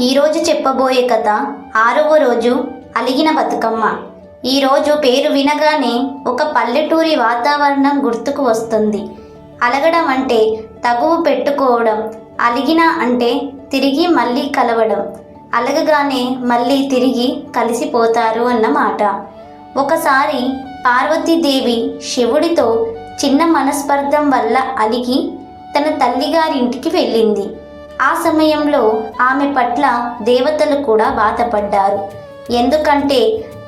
ఈరోజు చెప్పబోయే కథ ఆరవ రోజు అలిగిన బతుకమ్మ. ఈరోజు పేరు వినగానే ఒక పల్లెటూరి వాతావరణం గుర్తుకు వస్తుంది. అలగడం అంటే తగువు పెట్టుకోవడం అలిగిన అంటే తిరిగి మళ్ళీ కలవడం అలగగానే మళ్ళీ తిరిగి కలిసిపోతారు అన్నమాట ఒకసారి పార్వతీదేవి శివుడితో చిన్న మనస్పర్ధం వల్ల అలిగి తన తల్లిగారింటికి వెళ్ళింది. ఆ సమయంలో ఆమె పట్ల దేవతలు కూడా బాధపడ్డారు. ఎందుకంటే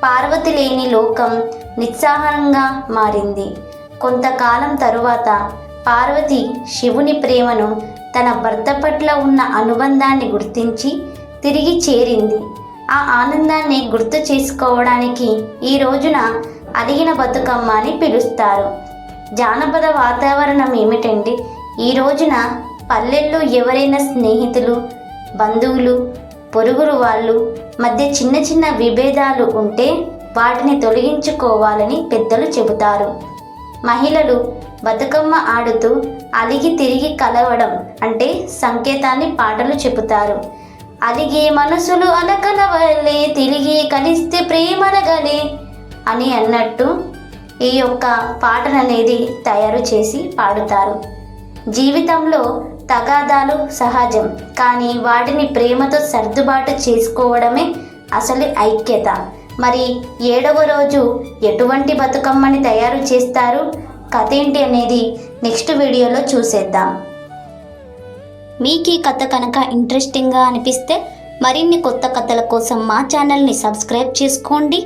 పార్వతి లేని లోకం నిస్సాహంగా మారింది. కొంతకాలం తరువాత పార్వతి శివుని ప్రేమను తన భర్త పట్ల ఉన్న అనుబంధాన్ని గుర్తించి తిరిగి చేరింది. ఆ ఆనందాన్ని గుర్తు చేసుకోవడానికి ఈ రోజున అలిగిన బతుకమ్మ అని పిలుస్తారు. జానపద వాతావరణం ఏమిటంటే ఈ రోజున పల్లెల్లో ఎవరైనా స్నేహితులు బంధువులు పొరుగురు వాళ్ళు మధ్య చిన్న చిన్న విభేదాలు ఉంటే వాటిని తొలగించుకోవాలని పెద్దలు చెబుతారు. మహిళలు బతుకమ్మ ఆడుతూ అలిగి తిరిగి కలవడం అంటే సంకేతాన్ని పాటలు చెబుతారు. అలిగే మనసులు అలకల తిరిగి కలిస్తే ప్రేమలగలే అని అన్నట్టు ఈ యొక్క పాటననేది తయారు చేసి పాడుతారు. జీవితంలో తగాదాలు సహజం. కానీ వాటిని ప్రేమతో సర్దుబాటు చేసుకోవడమే అసలు ఐక్యత. మరి ఏడవ రోజు ఎటువంటి బతుకమ్మని తయారు చేస్తారు? కథ ఏంటి అనేది నెక్స్ట్ వీడియోలో చూసేద్దాం. మీకు ఈ కథ కనుక ఇంట్రెస్టింగ్గా అనిపిస్తే మరిన్ని కొత్త కథల కోసం మా ఛానల్ని సబ్స్క్రైబ్ చేసుకోండి.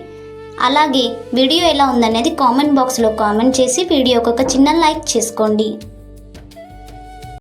అలాగే వీడియో ఎలా ఉందనేది కామెంట్ బాక్స్లో కామెంట్ చేసి వీడియోకి ఒక చిన్న లైక్ చేసుకోండి.